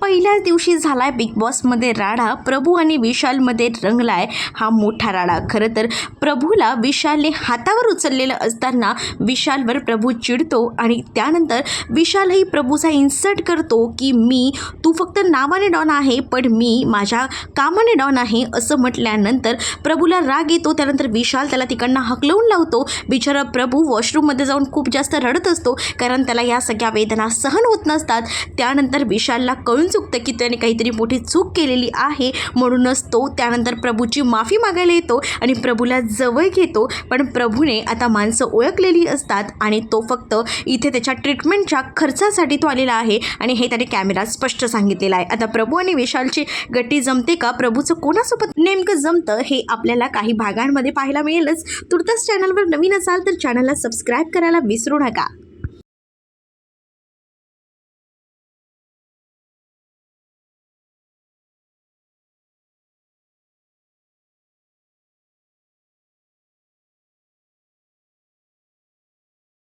पहिल्याच दिवशी झालाय बिग बॉसमध्ये राडा. प्रभू आणि विशालमध्ये रंगलाय हा मोठा राडा. खरं तर प्रभूला विशालने हातावर उचललेलं असताना विशालवर प्रभू चिडतो आणि त्यानंतर विशालही प्रभूचा इन्सर्ट करतो की मी तू फक्त नावाने डॉन आहे पण मी माझ्या कामाने डॉन आहे असं म्हटल्यानंतर प्रभूला राग येतो. त्यानंतर विशाल त्याला तिकडनं हकलवून लावतो. बिचारा प्रभू वॉशरूममध्ये जाऊन खूप जास्त रडत असतो कारण त्याला या सगळ्या वेदना सहन होत नसतात. त्यानंतर विशालला कळून चुकतं की त्याने काहीतरी मोठी चूक केलेली आहे. म्हणूनच तो त्यानंतर प्रभूची माफी मागायला येतो आणि प्रभूला जवळ घेतो. पण प्रभूने आता माणसं ओळखलेली असतात आणि तो फक्त इथे त्याच्या ट्रीटमेंटच्या खर्चासाठी तो आलेला आहे. आणि हे त्याने कॅमेरात स्पष्ट सांगितलेलं आहे. आता प्रभू आणि विशालची गट्टी जमते का? प्रभूचं कोणासोबत नेमकं जमतं हे आपल्याला काही भागांमध्ये पाहायला मिळेलच. तुर्तास चॅनलवर नवीन असाल तर चॅनलला सबस्क्राईब करायला विसरू नका.